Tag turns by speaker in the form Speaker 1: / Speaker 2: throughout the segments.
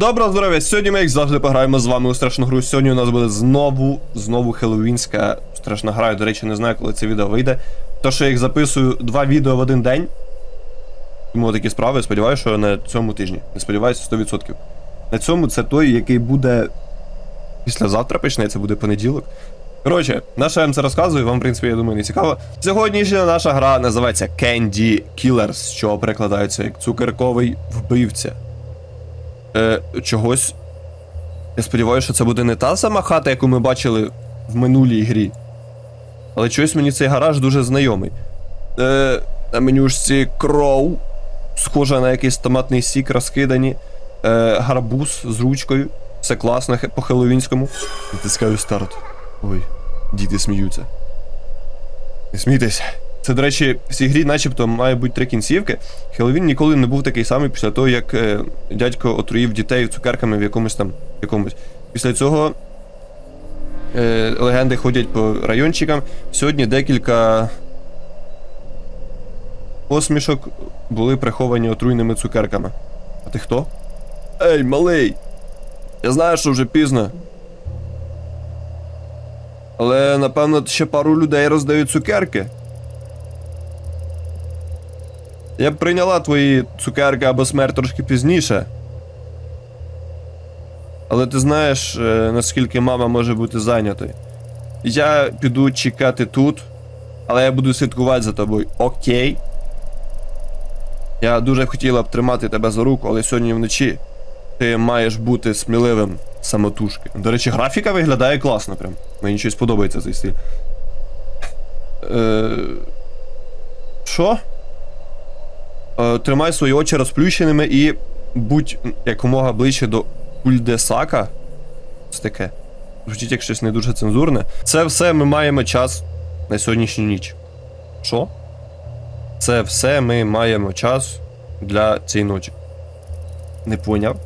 Speaker 1: Доброго здоров'я! Сьогодні ми, як завжди, пограємо з вами у страшну гру. Сьогодні у нас буде знову, знову хеллоуінська страшна гра. Я, до речі, не знаю, коли це відео вийде. То, що я їх записую два відео в один день. Тому такі справи, сподіваюся, що на цьому тижні. Не сподіваюся 100%. На цьому це той, який буде післязавтра почнеться, буде понеділок. Коротше, наша МЦ розказує, вам, в принципі, я думаю, не цікаво. Сьогоднішня наша гра називається Candy Killers, що перекладається як цукерковий вбивця. Е, чогось. Я сподіваюся, що це буде не та сама хата, яку ми бачили в минулій грі. Але чогось мені цей гараж дуже знайомий. Е, на менюшці кроу. Схоже на якийсь томатний сік розкидані. Е, гарбуз з ручкою. Все класно по хеллоуінському. Натискаю старт. Ой, діти сміються. Не смійтеся. Це, до речі, в цій грі начебто має бути три кінцівки. Хеллоуін ніколи не був такий самий після того, як е, дядько отруїв дітей цукерками в якомусь там якомусь. Після цього е, легенди ходять по райончикам. Сьогодні декілька посмішок були приховані отруйними цукерками. А ти хто? Ей, малий! Я знаю, що вже пізно. Але напевно ще пару людей роздають цукерки. Я б прийняла твої цукерки або смерть трошки пізніше. Але ти знаєш, е, наскільки мама може бути зайнятою. Я піду чекати тут, але я буду слідкувати за тобою. Окей. Я дуже хотіла б тримати тебе за руку, але сьогодні вночі ти маєш бути сміливим самотужки. До речі, графіка виглядає класно прям. Мені щось подобається цей стиль. Е... Що? Е, тримай свої очі розплющеними і будь якомога ближче до кульдесака. Це таке. Звучить як щось не дуже цензурне. Це все ми маємо час на сьогоднішню ніч. Що? Це все ми маємо час для цієї ночі. Не поняв.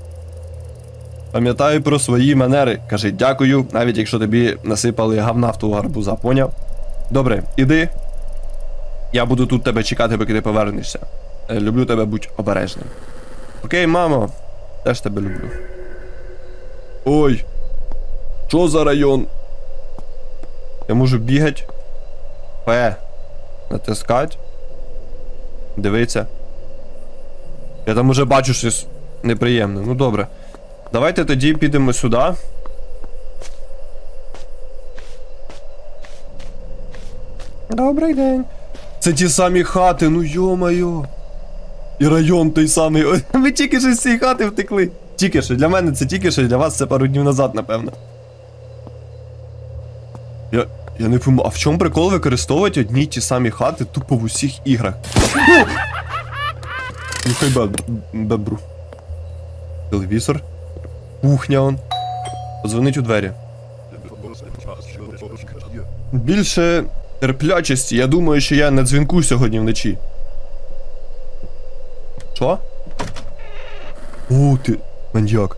Speaker 1: Пам'ятай про свої манери. Кажи дякую, навіть якщо тобі насипали гавна в того гарбуза, поняв? Добре, іди. Я буду тут тебе чекати, поки ти повернешся. Е, Люблю тебе, будь обережним. Окей, мамо. Теж тебе люблю. Ой. Що за район? Я можу бігати. П. Натискать. Дивиться. Я там уже бачу щось неприємне. Ну добре. Давайте тоді підемо сюди. Добрий день. Це ті самі хати, ну йо-моє. І район той самий. Ви тільки що з цієї хати втекли. Тільки що, для мене це тільки що, для вас це пару днів назад, напевно. Я. Я не пойму, а в чому прикол використовувати одні й ті самі хати тупо в усіх іграх? Ну хай бебру. Телевізор. Кухня он. Подзвонить у двері. Більше терплячості. Я думаю, що я на дзвінку сьогодні вночі. Що? О, ти. Маньяк.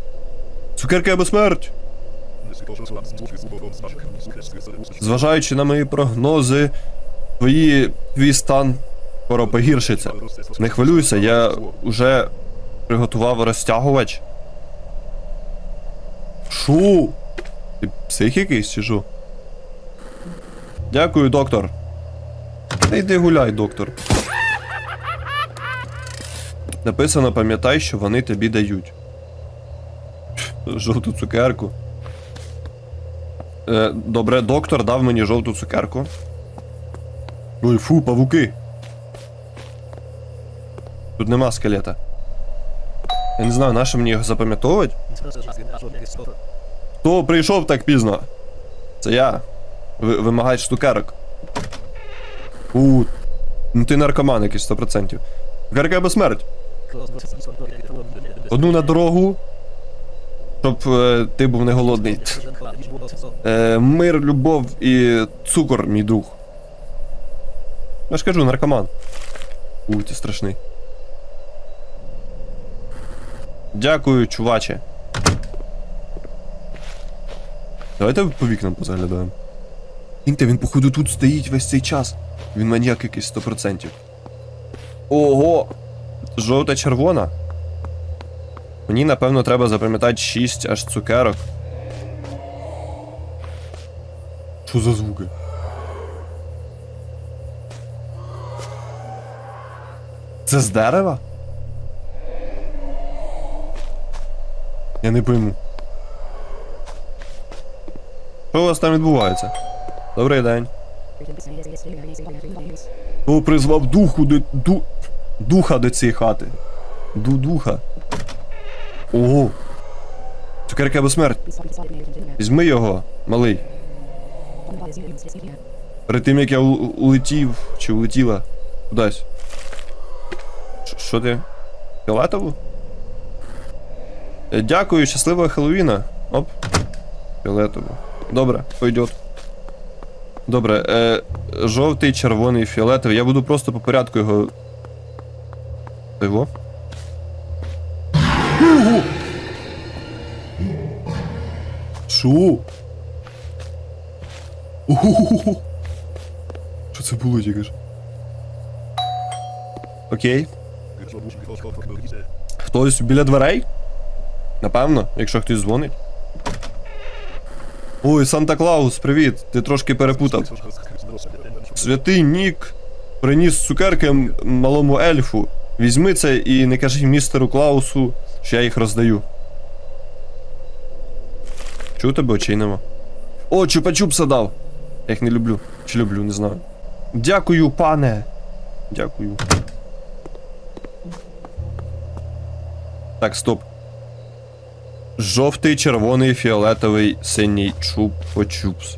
Speaker 1: Цукерки або смерть. Зважаючи на мої прогнози, твої, твій стан скоро погіршиться. Не хвилюйся, я вже приготував розтягувач. Шу? Ти псих якийсь що? Дякую, доктор. Та йди гуляй, доктор. Написано, пам'ятай, що вони тобі дають. Жовту цукерку. Е, добре, доктор дав мені жовту цукерку. Ой, фу, павуки. Тут нема скелета. Я не знаю, нащо мені його запам'ятовувати. Хто прийшов так пізно? Це я. Ви, вимагаєш цукерок. У. Ну ти наркоман якийсь 100%. Цукерка або. Одну на дорогу. Щоб е, ти був не голодний. Е, мир, любов і цукор, мій друг. Я ж кажу, наркоман. Уй, ти страшний. Дякую, чуваче. Давайте по вікнам позаглядаємо. Інте, він, походу, тут стоїть весь цей час. Він маніяк якийсь 100%. Ого! Жовта червона. Мені, напевно, треба запам'ятати 6 аж цукерок. Що за звуки? Це з дерева? Я не пойму. Що у вас там відбувається? Добрий день. Хто призвав духу до. Ду... Духа до цієї хати? Ду духа. Ого. Цукерка або смерть. Візьми його, малий. Перед тим як я улетів чи улетіла кудись. Що ти? Фіолетову? Е, Дякую, щасливого Хеллоуіна. Оп. Фіолетову. Добре, пойдет. Добре, е, жовтий, червоний, фіолетовий. Я буду просто по порядку його. Ого! Що? Ого! Що це було тільки ж? Окей. Хтось біля дверей? Напевно, якщо хтось дзвонить. Ой, Санта Клаус, привіт! Ти трошки перепутав. Святий Нік приніс цукерки малому ельфу. Візьми це і не кажи містеру Клаусу, що я їх роздаю. Чого тебе очей нема? О, чупа-чупса дав! Я їх не люблю. Чи люблю, не знаю. Дякую, пане. Дякую. Так, стоп. Жовтий, червоний, фіолетовий, синій чупа-чупс.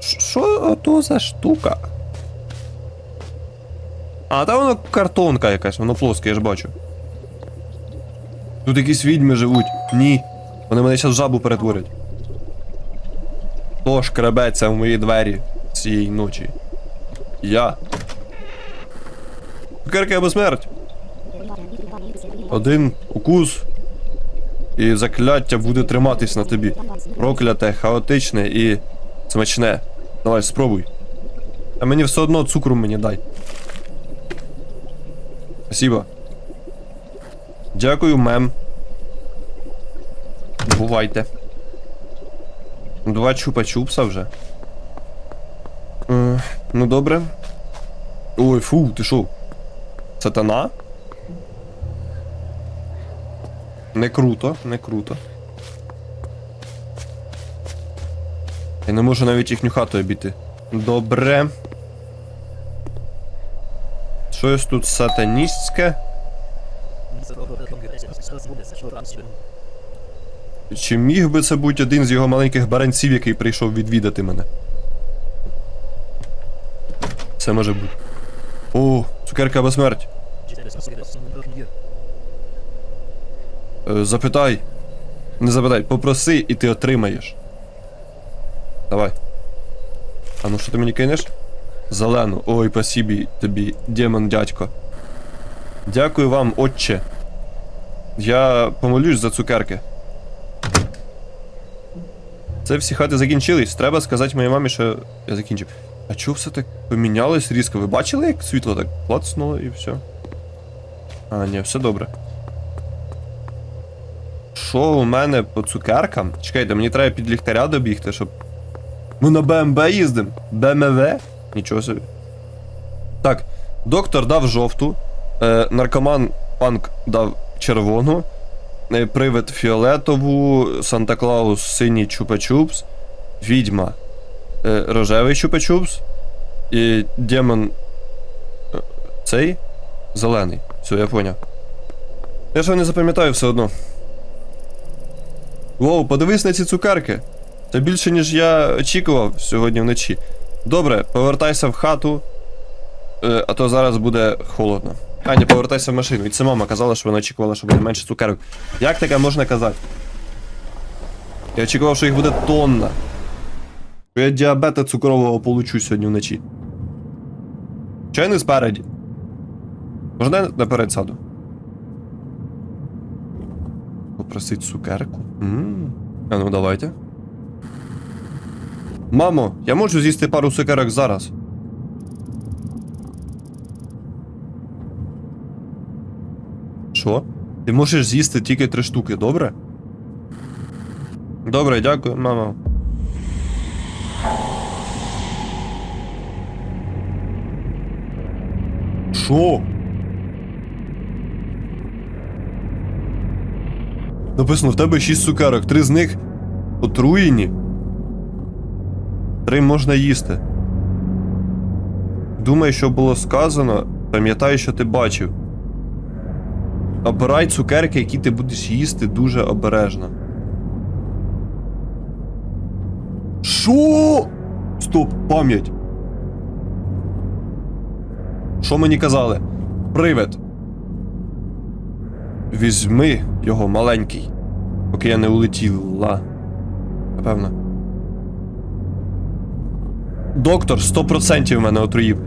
Speaker 1: Що то за штука? А, та воно картонка якась, воно плоске, я ж бачу. Тут якісь відьми живуть. Ні. Вони мене зараз жабу перетворять. Хто шкребеться в мої двері цієї ночі? Я. Цукерка або смерть. Один укус. І закляття буде триматись на тобі. Прокляте, хаотичне і смачне. Давай, спробуй. А мені все одно цукру мені дай. Спасибо. Дякую, мем. Бувайте. Два чупа-чупса вже. Е, ну добре. Ой, фу, ти шо? Сатана? Не круто, не круто. Я не можу навіть їхню хату обійти. Добре. Щось тут сатаністське. Чи міг би це бути один з його маленьких баранців, який прийшов відвідати мене? Це може бути. О, цукерка або смерть. Е, запитай. Не запитай, попроси і ти отримаєш. Давай. А ну що ти мені кинеш? Зелену. Ой, спасибі тобі, демон дядько. Дякую вам, отче. Я помолюсь за цукерки. Це всі хати закінчились. Треба сказати моїй мамі, що я закінчив. А чого все так помінялось різко? Ви бачили, як світло так клацнуло і все? А, ні, все добре. Що у мене по цукеркам? Чекайте, мені треба під ліхтаря добігти, щоб. Ми на БМВ їздимо? БМВ? Нічого собі. Так, доктор дав жовту, е, наркоман панк дав червону, е, привид фіолетову, Санта Клаус синій чупа-чупс, відьма е, рожевий чупа-чупс, і демон е, цей зелений. Все, я поняв. Я ж не запам'ятаю все одно. Воу, подивись на ці цукерки. Це більше, ніж я очікував сьогодні вночі. Добре, повертайся в хату, е, а то зараз буде холодно. Аня, повертайся в машину. І це мама казала, що вона очікувала, що буде менше цукерок. Як таке можна казати? Я очікував, що їх буде тонна. Я діабета цукрового получу сьогодні вночі. Я не спереді? Можна наперед сяду? Попросить цукерку? Ммм. А ну давайте. Мамо, я можу з'їсти пару цукерок зараз. Що? Ти можеш з'їсти тільки три штуки, добре? Добре, дякую, мама. Що? Написано, в тебе 6 цукерок, три з них отруєні. Три можна їсти. Думай, що було сказано, пам'ятай, що ти бачив. Обирай цукерки, які ти будеш їсти дуже обережно. Що? Стоп, пам'ять. Що мені казали? Привид. Візьми його маленький, поки я не улетіла. Напевно. Доктор 100% мене отруїв.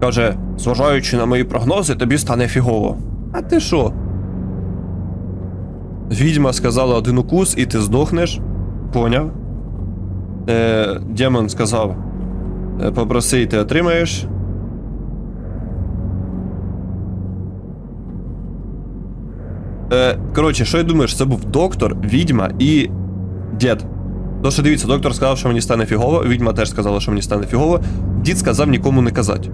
Speaker 1: Каже, зважаючи на мої прогнози, тобі стане фігово. А ти що? Відьма сказала один укус, і ти здохнеш. Поняв. Е, Демон сказав: е, попроси, і ти отримаєш. Е, коротше, що я думаєш, це був доктор, відьма і дід. То, що дивіться, доктор сказав, що мені стане фігово, відьма теж сказала, що мені стане фігово. Дід сказав нікому не казати.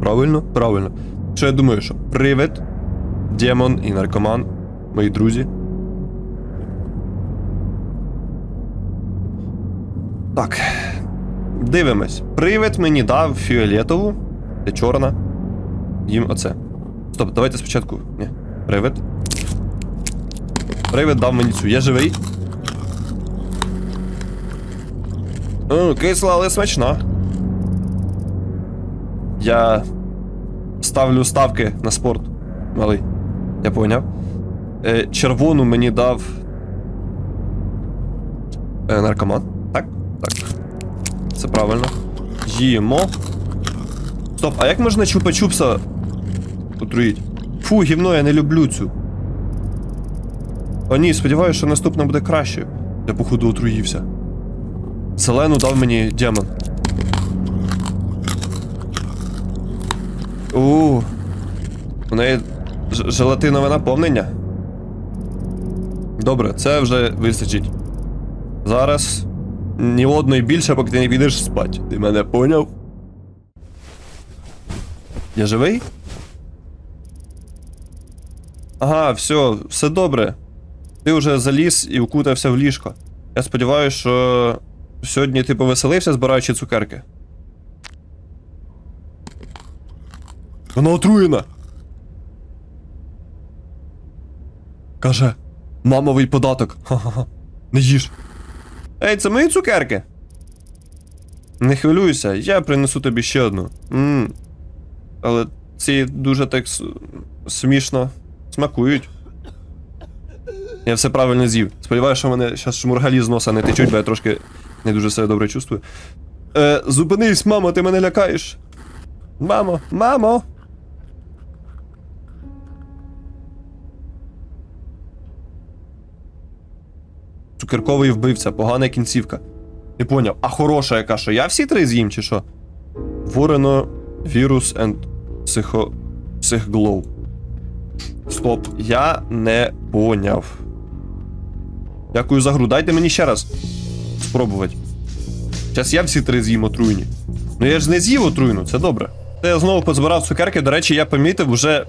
Speaker 1: Правильно? Правильно. Що я думаю, що привид, демон і наркоман, мої друзі. Так. Дивимось. Привид мені дав фіолетову, це чорна. Їм оце. Стоп, давайте спочатку. Ні. Привид. Привид дав мені цю. Я живий. О, кисла, але смачна. Я ставлю ставки на спорт. Малий. Я поняв. Е, червону мені дав. Е, наркоман. Так? Так. Це правильно. Їмо. Стоп, а як можна чупа-чупса отруїть? Фу, гівно, я не люблю цю. О ні, сподіваюся, що наступна буде краще. Я походу отруївся. Зелену дав мені демон. У. У неї желатинове наповнення. Добре, це вже вистачить. Зараз ні одної більше, поки ти не підеш спать. Ти мене поняв? Я живий? Ага, все, все добре. Ти вже заліз і укутався в ліжко. Я сподіваюся, що сьогодні ти повеселився, збираючи цукерки. Вона отруєна. Каже, мамовий податок. Ха-ха-ха. Не їж. Ей, це мої цукерки. Не хвилюйся, я принесу тобі ще одну. Мм. Але ці дуже так смішно смакують. Я все правильно з'їв. Сподіваюся, що мене зараз шмургалі з носа не течуть, бо я трошки не дуже себе добре чувствую. Е, зупинись, мамо, ти мене лякаєш. Мамо, мамо. Цукерковий вбивця, погана кінцівка. Не поняв, а хороша яка що? Я всі три з'їм чи що? Ворено, вірус and психо. психглоу. Стоп, я не поняв. Дякую за гру. Дайте мені ще раз спробувати. Зараз я всі три з'їм отруйні. Ну я ж не з'їв отруйну, це добре. Це я знову позбирав цукерки. До речі, я помітив уже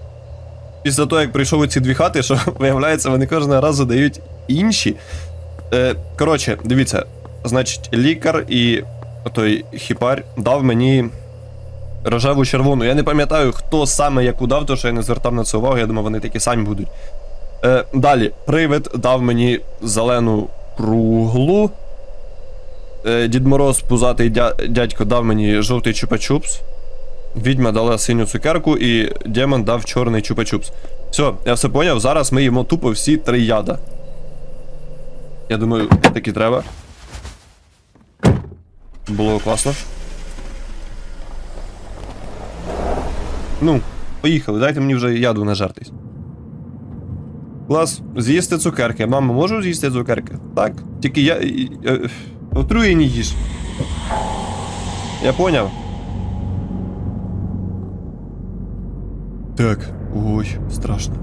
Speaker 1: після того, як прийшов у ці дві хати, що виявляється, вони кожного разу дають інші. Е, коротше, дивіться, значить, лікар і той хіпар дав мені рожеву червону. Я не пам'ятаю, хто саме яку дав, тому що я не звертав на це увагу, я думав, вони такі самі будуть. Е, далі, привид дав мені зелену круглу. Е, Дід Мороз, пузатий дя- дядько, дав мені жовтий чупа-чупс. Відьма дала синю цукерку, і демон дав чорний чупа-чупс. Все, я все поняв. Зараз ми їмо тупо всі три яда. Я думаю, так і треба. Було класно. Ну, поїхали, дайте мені вже яду нажартись. Клас, з'їсти цукерки. Мама, можу з'їсти цукерки? Так. Тільки я. І- е, Отруєні їж. Я поняв. Так. Ой, страшно.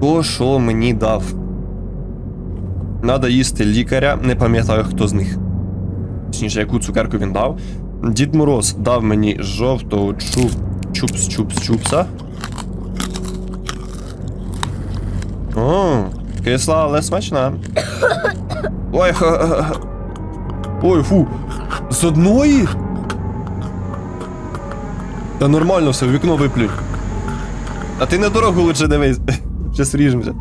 Speaker 1: То, що мені дав. Надо їсти лікаря, не пам'ятаю, хто з них. Точніше, яку цукерку він дав. Дід Мороз дав мені жовтого чуп, чупс чупс чупса. О, кисла, але смачна. Ой, ха-ха-ха. Ой, фу. З одної? Та нормально все, вікно виплюнь. А ти на дорогу лучше дивись. Щас ріжемося.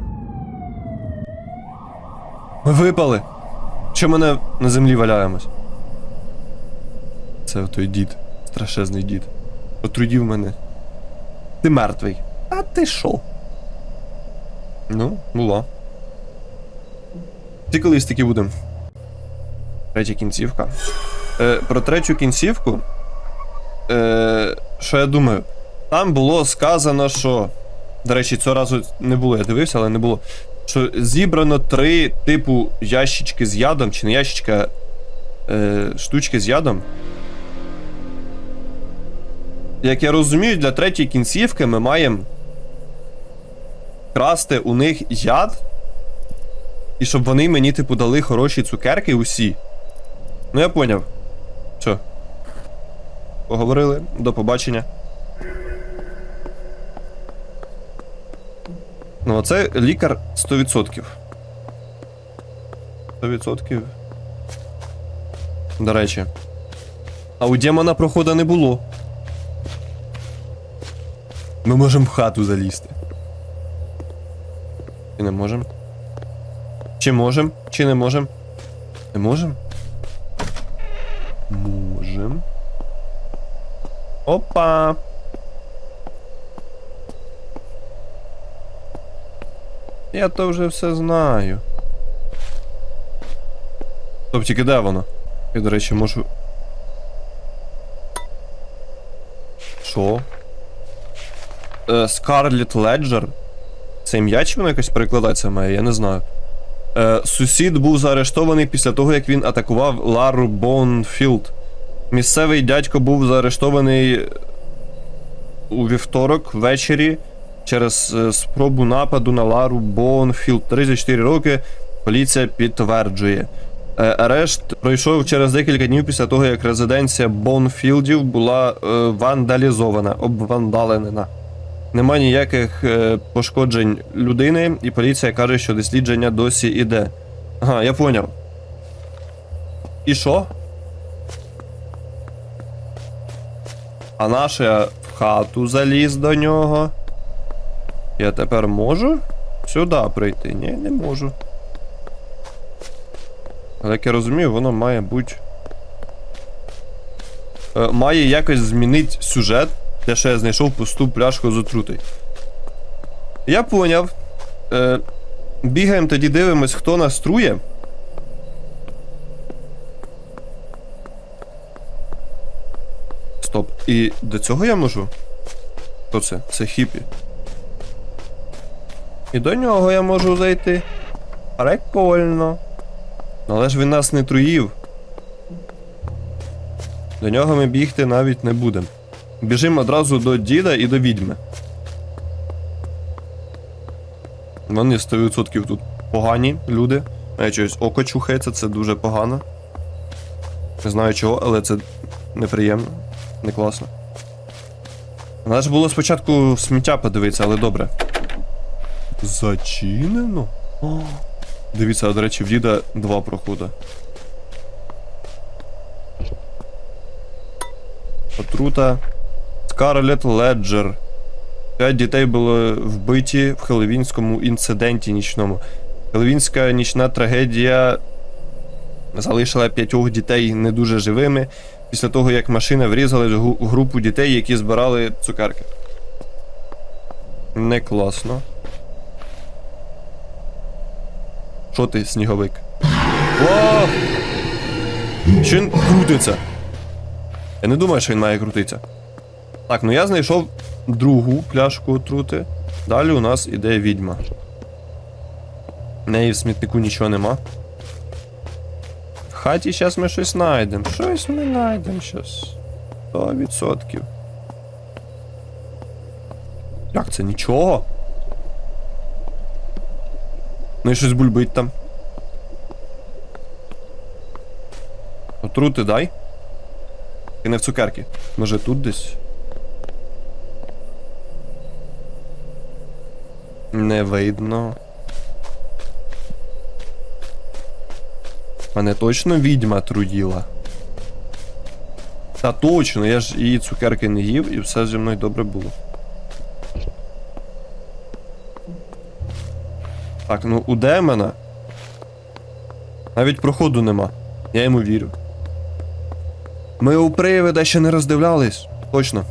Speaker 1: Ми випали. Що мене на землі валяємось? Це той дід. Страшезний дід. Отрудів мене. Ти мертвий. А ти шо? Ну, була. Ти колись таки будем. Третя кінцівка. Е, про третю кінцівку. Е, що я думаю? Там було сказано, що. До речі, цього разу не було, я дивився, але не було. Що зібрано три типу ящички з ядом, чи не ящичка. Е, штучки з ядом. Як я розумію, для третьої кінцівки ми маємо красти у них яд. І щоб вони мені, типу, дали хороші цукерки усі. Ну, я поняв. Все. Поговорили. До побачення. Ну, а це лікар 100%. 100%. До речі. А у демона проходу не було. Ми можемо в хату залізти. Чи не можемо? Чи можемо? Чи не можемо? Не можемо? Можем. Опа! Я то вже все знаю. Стоп, тільки де воно? Я, до речі, можу. Що? Е, Scarlet Ledger? Це ім'я чи воно якось перекладається має, я не знаю. Е, сусід був заарештований після того, як він атакував Лару Бонфілд. Місцевий дядько був заарештований у вівторок ввечері через е, спробу нападу на Лару Бонфілд. 34 роки. Поліція підтверджує. Е, Арешт пройшов через декілька днів після того, як резиденція Бонфілдів була е, вандалізована, обвандаленена. Нема ніяких е, пошкоджень людини, і поліція каже, що дослідження досі іде. Ага, я поняв. І що? А наш я в хату заліз до нього. Я тепер можу сюди прийти? Ні, не можу. Але як я розумію, воно має бути. Е, має якось змінити сюжет, те, що я знайшов пусту пляшку з отрутою. Я поняв. Е, бігаємо тоді дивимось, хто нас трує. Стоп. І до цього я можу? Хто це? Це хіпі. І до нього я можу зайти. Прикольно. Але ж він нас не труїв. До нього ми бігти навіть не будемо. Біжимо одразу до діда і до відьми. Вони 100% тут погані люди. Я чогось око чухається, це дуже погано. Не знаю чого, але це неприємно, не класно. Треба ж було спочатку сміття подивитися, але добре. Зачинено? О, Дивіться, до речі, в діда два проходи. Отрута. Scarlet Ledger. П'ять дітей були вбиті в хеловінському інциденті нічному. Хеловінська нічна трагедія залишила п'ятьох дітей не дуже живими після того, як машина врізалась в в групу дітей, які збирали цукерки. Не класно. Що ти, сніговик? О! Що він крутиться? Я не думаю, що він має крутитися. Так, ну я знайшов другу пляшку отрути. Далі у нас іде відьма. В неї в смітнику нічого нема. В хаті зараз ми щось знайдемо. Щось ми знайдемо щось. 100%. Як це нічого? Ну і щось бульбить там. Отрути дай. І не в цукерки. Може тут десь. Не видно. Мене точно відьма труділа. Та точно, я ж її цукерки не їв і все зі мною добре було. Так, ну у демона. Навіть проходу нема. Я йому вірю. Ми у привида ще не роздивлялись. Точно.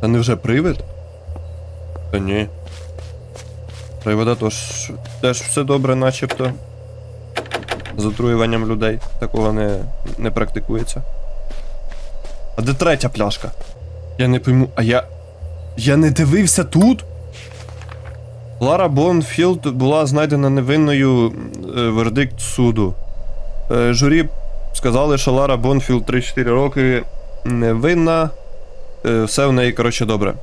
Speaker 1: Та не вже привид? Та ні. Привида тож теж все добре, начебто. З отруюванням людей. Такого не, не практикується. А де третя пляшка? Я не пойму, а я. Я не дивився тут? Лара Бонфілд була знайдена невинною е, вердикт суду. Е, журі сказали, що Лара Бонфілд 3-4 роки невинна. Е, все в неї, коротше, добре.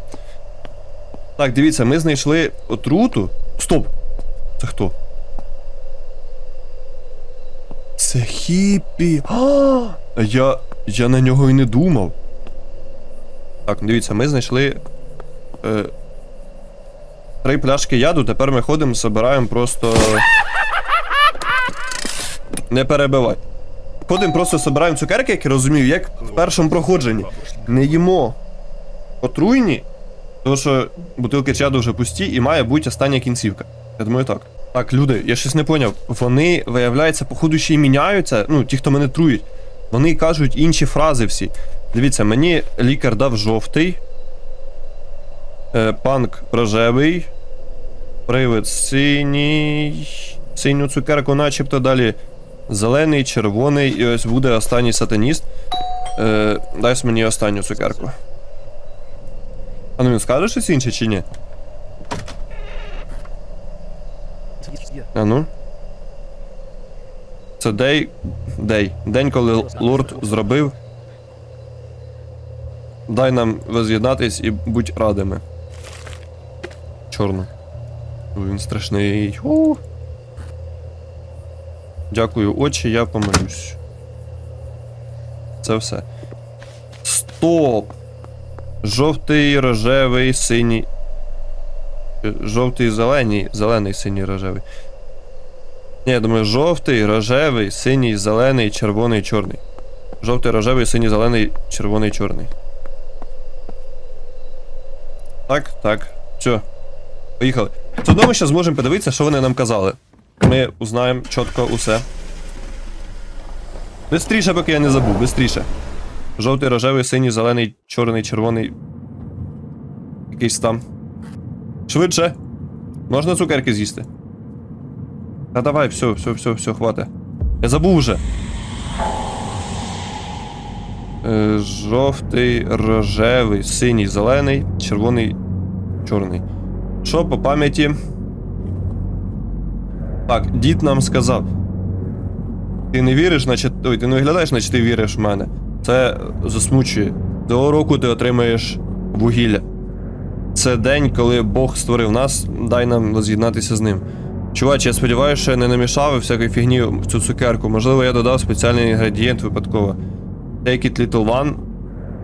Speaker 1: Так, дивіться, ми знайшли отруту. Стоп! Це хто? Це хіппі. А, я. Я на нього і не думав. Так, дивіться, ми знайшли. Е, три пляшки яду, тепер ми ходимо, збираємо просто. Не перебивай. Ходимо, просто збираємо цукерки, як я розумію, як в першому проходженні. Не їмо отруйні, тому що бутилки чаду вже пусті і має бути остання кінцівка. Я думаю, так. Так, люди, я щось не поняв. Вони, виявляється, походу ще й міняються. Ну, ті, хто мене трують. Вони кажуть інші фрази всі. Дивіться, мені лікар дав жовтий. Е, панк рожевий. Привид синій. Синю цукерку, начебто далі. Зелений, червоний, і ось буде останній сатаніст. Е, дай мені останню цукерку. А ну він скаже щось інше чи ні? А ну. Це дей. Дей. День, коли лорд зробив. Дай нам воз'єднатись і будь радими. Чорно. Він страшний. У. Дякую, очі, я помилюсь. Це все. Стоп! Жовтий, рожевий, синій. Е, Жовтий, зелений, зелений, синій, рожевий. Ні, я думаю, жовтий, рожевий, синій, зелений, червоний, чорний. Жовтий, рожевий, синій, зелений, червоний, чорний. Так, так. Все. Поїхали. Це одно ще зможемо подивитися, що вони нам казали. Ми узнаємо чітко усе. Бистріше, поки я не забув, бистріше. Жовтий, рожевий, синій, зелений, чорний, червоний. Якийсь там. Швидше. Можна цукерки з'їсти? Та давай, все, все, все, все, хватить. Я забув вже. Е, жовтий, рожевий, синій, зелений, червоний, чорний. Що по пам'яті? Так, дід нам сказав. Ти не віриш, значить. Ой, ти не виглядаєш, значить ти віриш в мене. Це засмучує. Цього року ти отримаєш вугілля. Це день, коли Бог створив нас, дай нам роз'єднатися з ним. Чувач, я сподіваюся, що я не намішав всякої фігні в цю цукерку. Можливо, я додав спеціальний інгредієнт випадково. Take it little one.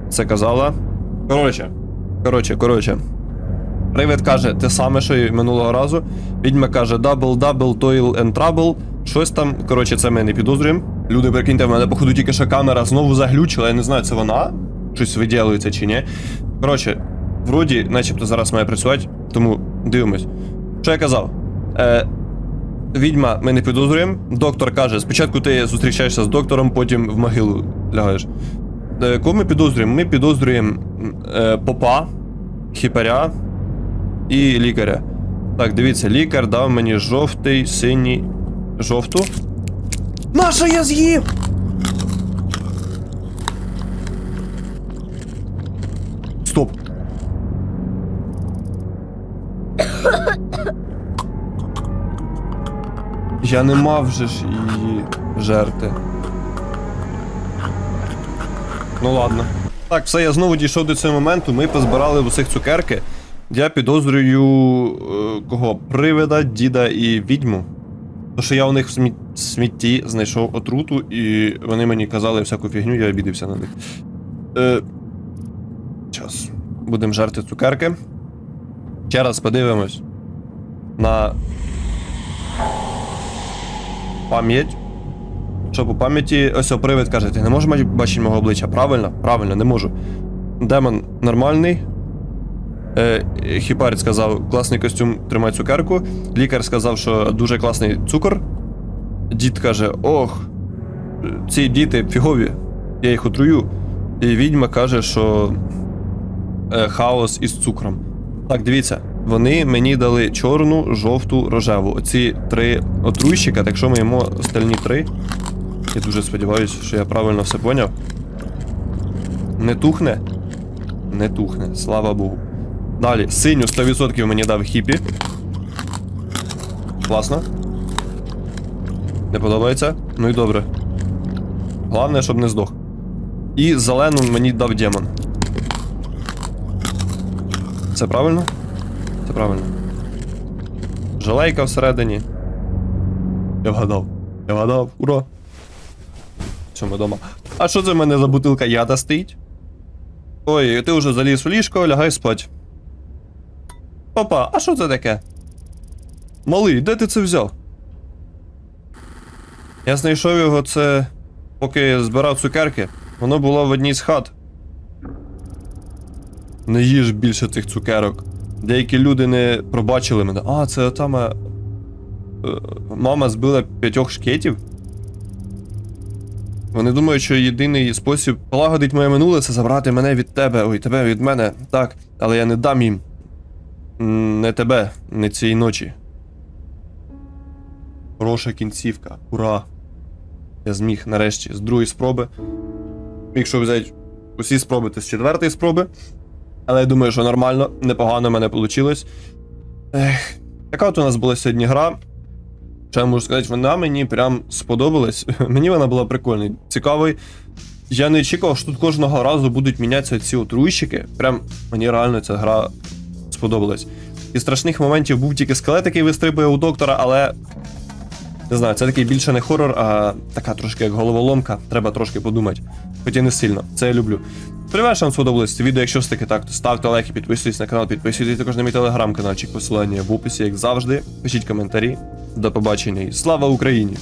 Speaker 1: Це казала. Коротше. Коротше, коротше. Привид каже те саме, що і минулого разу. Відьма каже double, double, toil and trouble. Щось там, коротше, це ми не підозрюємо. Люди, прикиньте, в мене, походу, тільки що камера знову заглючила, я не знаю, це вона щось виділюється чи ні. Коротше, вроді, начебто зараз має працювати, тому дивимось. Що я казав? Е, відьма, ми не підозрюємо. Доктор каже, спочатку ти зустрічаєшся з доктором, потім в могилу лягаєш. Е, кого ми підозрюємо? Ми підозрюємо е, попа, хіпаря і лікаря. Так, дивіться, лікар дав мені жовтий, синій, жовту. Наша я з'їв! Стоп. Я не мав же ж її жерти. Ну ладно. Так, все, я знову дійшов до цього моменту. Ми позбирали усіх цукерки. Я підозрюю е, кого? Привида, діда і відьму. Тому що я у них в смі- смітті знайшов отруту, і вони мені казали всяку фігню, я обідався на них. Е, час. Будемо жерти цукерки. Ще раз подивимось на пам'ять. Що по пам'яті, ось о, привид каже, ти не можеш бачити мого обличчя. Правильно? Правильно, не можу. Демон нормальний. Е, Хіпарь сказав, класний костюм, тримай цукерку. Лікар сказав, що дуже класний цукор. Дід каже: Ох, ці діти фігові, я їх отрую. І відьма каже, що е, хаос із цукром. Так, дивіться, вони мені дали чорну, жовту, рожеву. Оці три отруйщика, так якщо ми їмо остальні три. Я дуже сподіваюся, що я правильно все поняв. Не тухне? Не тухне, слава Богу. Далі, синю 100% мені дав хіпі. Класно. Не подобається? Ну і добре. Головне, щоб не здох. І зелену мені дав демон. Це правильно? Це правильно. Жалейка всередині. Я вгадав. Я вгадав. Ура! Все, ми дома. А що це в мене за бутилка яда стоїть? Ой, ти вже заліз у ліжко, лягай спать. Папа, а що це таке? Малий, де ти це взяв? Я знайшов його це. Поки збирав цукерки. Воно було в одній з хат. Не їж більше цих цукерок. Деякі люди не пробачили мене. А, це там. е, е, Мама збила п'ятьох шкетів. Вони думають, що єдиний спосіб полагодити моє минуле це забрати мене від тебе. Ой, тебе від мене. Так, але я не дам їм. Не тебе, не цієї ночі. Хороша кінцівка. Ура! Я зміг нарешті з другої спроби. Якщо взяти усі спроби, то з четвертої спроби. Але я думаю, що нормально, непогано в мене вийшло. Ех, така от у нас була сьогодні гра. Що я можу сказати, вона мені прям сподобалась. мені вона була прикольна, цікавий. Я не очікував, що тут кожного разу будуть мінятися ці отруйщики. Прям мені реально ця гра сподобалась. Із страшних моментів був тільки скелет, який вистрибує у доктора, але. Не знаю, це такий більше не хорор, а така трошки як головоломка. Треба трошки подумати. Хоча не сильно, це я люблю. Сподіваюся, вам сподобалось це відео. Якщо все таки так, то ставте лайки, підписуйтесь на канал, підписуйтесь також на мій телеграм-каналчик, посилання в описі, як завжди. Пишіть коментарі. До побачення і слава Україні!